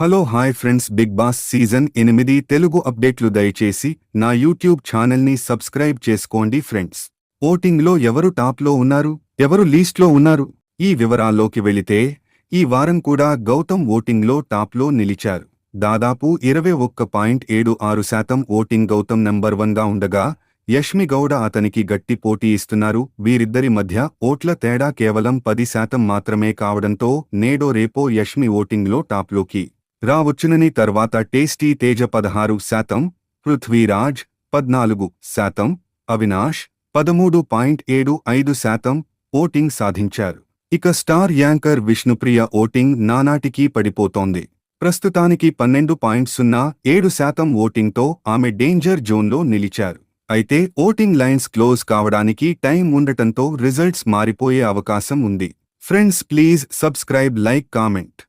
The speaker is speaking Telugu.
Hello hi friends big boss season ఎనిమిది తెలుగు అప్డేట్లు దయచేసి నా యూట్యూబ్ ఛానల్ని సబ్స్క్రైబ్ చేసుకోండి ఫ్రెండ్స్. ఓటింగ్లో ఎవరు టాప్లో ఉన్నారు? ఎవరు లీస్ట్లో ఉన్నారు? ఈ వివరాల్లోకి వెళితే ఈ వారం కూడా గౌతమ్ ఓటింగ్లో టాప్లో నిలిచారు. దాదాపు ఇరవై ఒక్క పాయింట్ ఏడు ఆరు శాతం ఓటింగ్ గౌతమ్ నంబర్ వన్గా ఉండగా యష్మి గౌడ అతనికి గట్టి పోటీ ఇస్తున్నారు. వీరిద్దరి మధ్య ఓట్ల తేడా కేవలం పది శాతం మాత్రమే కావడంతో నేడో రేపో యష్మి ఓటింగ్లో టాప్లోకి రావచ్చునని తర్వాత టేస్టీ తేజ పదహారు శాతం పృథ్వీరాజ్ పద్నాలుగు శాతం అవినాష్ పదమూడు పాయింట్ ఏడు ఐదు శాతం ఓటింగ్ సాధించారు. ఇక స్టార్ యాంకర్ విష్ణుప్రియ ఓటింగ్ నానాటికీ పడిపోతోంది. ప్రస్తుతానికి పన్నెండు పాయింట్ సున్నా ఏడు శాతం ఓటింగ్తో ఆమె డేంజర్ జోన్లో నిలిచారు. అయితే ఓటింగ్ లైన్స్ క్లోజ్ కావడానికి టైం ఉండటంతో రిజల్ట్స్ మారిపోయే అవకాశం ఉంది. Friends please subscribe like comment.